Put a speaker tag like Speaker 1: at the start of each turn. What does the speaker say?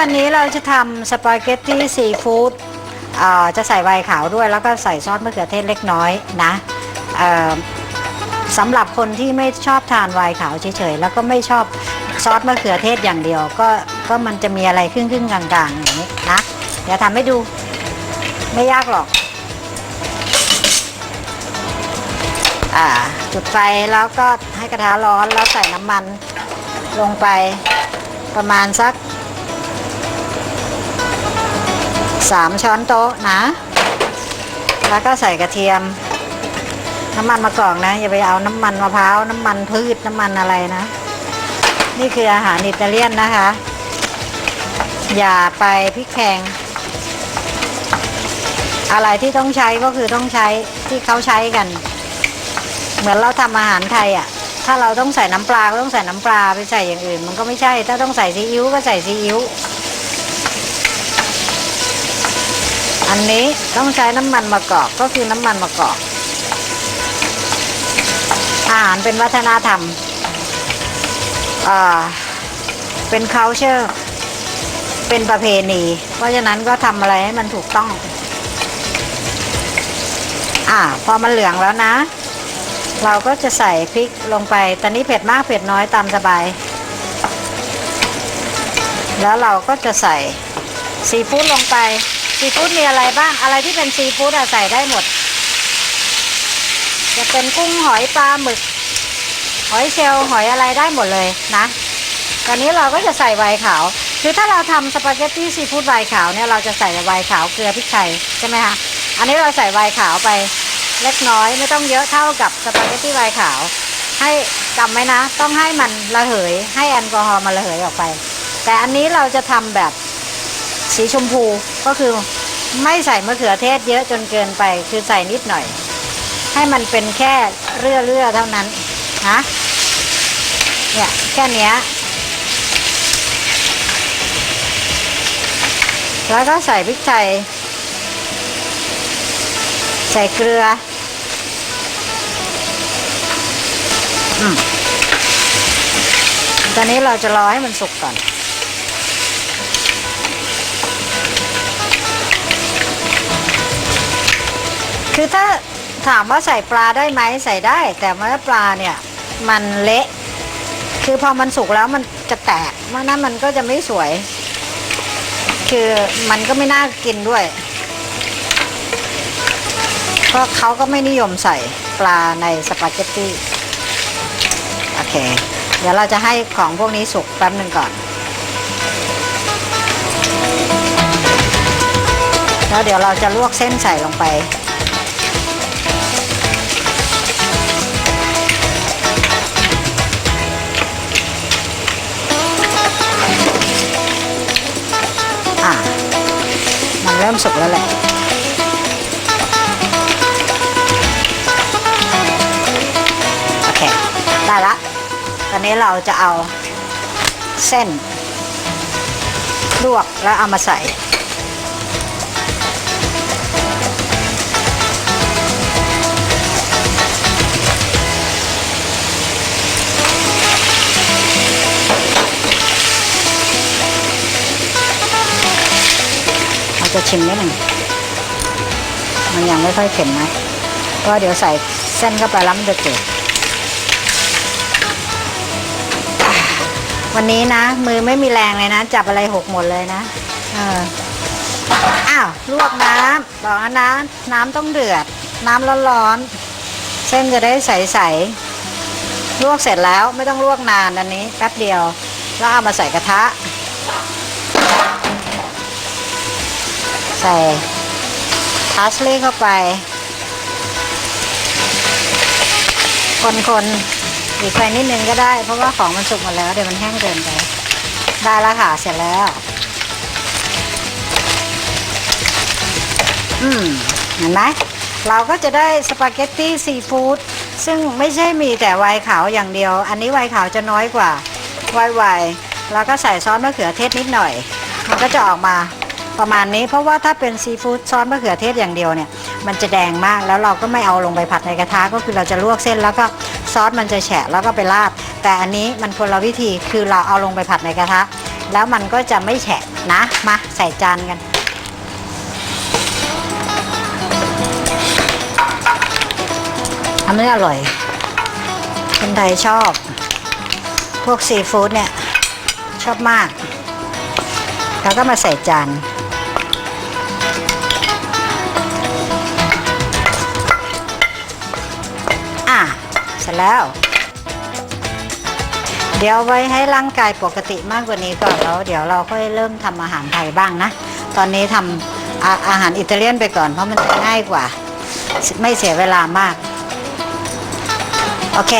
Speaker 1: วันนี้เราจะทำสปาเกตตี้ซีฟู้ดจะใส่ไวน์ขาวด้วยแล้วก็ใส่ซอสมะเขือเทศเล็กน้อยนะสำหรับคนที่ไม่ชอบทานไวน์ขาวเฉยๆ แล้วก็ไม่ชอบซอสมะเขือเทศอย่างเดียว ก็ก็มันจะมีอะไรครึ่งๆกลางๆอย่างนี้นะเดี๋ยวทำให้ดูไม่ยากหรอกอ่าจุดไฟแล้วก็ให้กระทะร้อนแล้วใส่น้ำมันลงไปประมาณสัก 3 ช้อนโต๊ะนะ แล้วก็ใส่กระเทียม น้ำมันมะกอกนะ อย่าไปเอาน้ำมันมะพร้าว น้ำมันพืช น้ำมันอะไรนะ นี่คืออาหารอิตาเลียนนะคะ อย่าไปพริกแพง อะไรที่ต้องใช้ก็คือต้องใช้ที่เขาใช้กัน เหมือนเราทำอาหารไทยอะถ้าเราต้องใส่น้ำปลาก็ต้องใส่น้ำปลาไปใส่อย่างอื่น มันก็ไม่ใช่ ถ้าต้องใส่ซีอิ๊วก็ใส่ซีอิ๊ว อันนี้ต้องใช้น้ำมันมะกอกก็คือน้ำมันมะกอกอาหารเป็นวัฒนธรรมอ่าเป็น culture เป็นประเพณี เพราะฉะนั้นก็ทำอะไรให้มันถูกต้อง อ่า พอมันเหลืองแล้วนะ เราก็จะใส่พริกลงไป ตอนนี้เผ็ดมากเผ็ดน้อยตามสบาย แล้วเราก็จะใส่ซีฟู้ดลงไป ซีฟู้ดมีอะไรบ้าง อะไรที่เป็นซีฟู้ดอะใส่ได้หมด จะเป็นกุ้งหอยปลาหมึก หอยเชลล์หอยอะไรได้หมดเลยนะตอนนี้เราก็จะใส่ไวน์ขาว คือถ้าเราทำสปาเกตตี้ซีฟู้ดไวน์ขาวเนี่ยเราจะใส่ไวน์ขาวเกลือพริกไทยใช่ไหมคะ อันนี้เราใส่ไวน์ขาวไปเล็กน้อยไม่ต้องเยอะเท่ากับสปาเกตตี้ไวน์ขาว ให้จำไว้นะ ต้องให้มันระเหย ให้แอลกอฮอล์มันระเหยออกไป แต่อันนี้เราจะทำแบบ สีชมพูก็คือไม่ใส่มะเขือเทศเยอะจนเกินไป คือใส่นิดหน่อย ให้มันเป็นแค่เรื่อเรื่อๆเท่านั้นนะเนี่ยแค่นี้แล้วก็ใส่พริกไทย ใส่เกลืออืมตอนนี้เราจะรอให้มันสุกก่อน คือถ้าถามว่าใส่ปลาได้ไหมใส่ได้ แต่เมื่อปลาเนี่ยมันเละ คือพอมันสุกแล้วมันจะแตกเมื่อนั้นมันก็จะไม่สวย คือมันก็ไม่น่ากินด้วยเพราะเขาก็ไม่นิยมใส่ปลาในสปาเกตตี้โอเค เดี๋ยวเราจะให้ของพวกนี้สุกแป๊บหนึ่งก่อนแล้วเดี๋ยวเราจะลวกเส้นใส่ลงไป มันเริ่มสุกแล้วแหละโอเคได้ละตอนนี้เราจะเอาเส้นลวกแล้วเอามาใส่ จะชิมนิดหนึ่งมันยังไม่ค่อยเค็มนะเพราะเดี๋ยวใส่เส้นเข้าไปแล้วมันจะจืดวันนี้นะ มือไม่มีแรงเลยนะ จับอะไรหกหมดเลยนะเอออ้าวลวกน้ำบอกนะน้ำต้องเดือด น้ำร้อนๆเส้นจะได้ใสๆลวกเสร็จแล้วไม่ต้องลวกนานอันนี้แป๊บเดียวแล้วเอามาใส่กระทะ ใส่พาสลีย์เข้าไป คนๆอีกไฟนิดนึงก็ได้ เพราะว่าของมันสุกหมดแล้ว เดี๋ยวมันแห้งเกินไป ได้แล้วค่ะ เสร็จแล้ว อืม เห็นไหมเราก็จะได้สปาเกตตี้ซีฟู้ดซึ่งไม่ใช่มีแต่ไวน์ขาวอย่างเดียว อันนี้ไวน์ขาวจะน้อยกว่าไวน์ไวน์แล้วก็ใส่ซอสมะเขือเทศนิดหน่อย มันก็จะออกมา ประมาณนี้เพราะว่าถ้าเป็นซีฟู้ดซอสมะเขือเทศอย่างเดียวเนี่ยมันจะแดงมากแล้วเราก็ไม่เอาลงไปผัดในกระทะก็คือเราจะลวกเส้นแล้วก็ซอสมันจะแฉะแล้วก็ไปราด แต่อันนี้มันคนละวิธีคือเราเอาลงไปผัดในกระทะ แล้วมันก็จะไม่แฉะนะมาใส่จานกันอันนี้อร่อย คนไทยชอบ พวกซีฟู้ดเนี่ย ชอบมาก แล้วก็มาใส่จาน เสร็จแล้ว เดี๋ยวไว้ให้ร่างกายปกติมากกว่านี้ก่อนแล้ว เดี๋ยวเราค่อยเริ่มทำอาหารไทยบ้างนะ ตอนนี้ทำอาอาหารอิตาเลียนไปก่อนเพราะมันง่ายกว่า ไม่เสียเวลามาก โอเค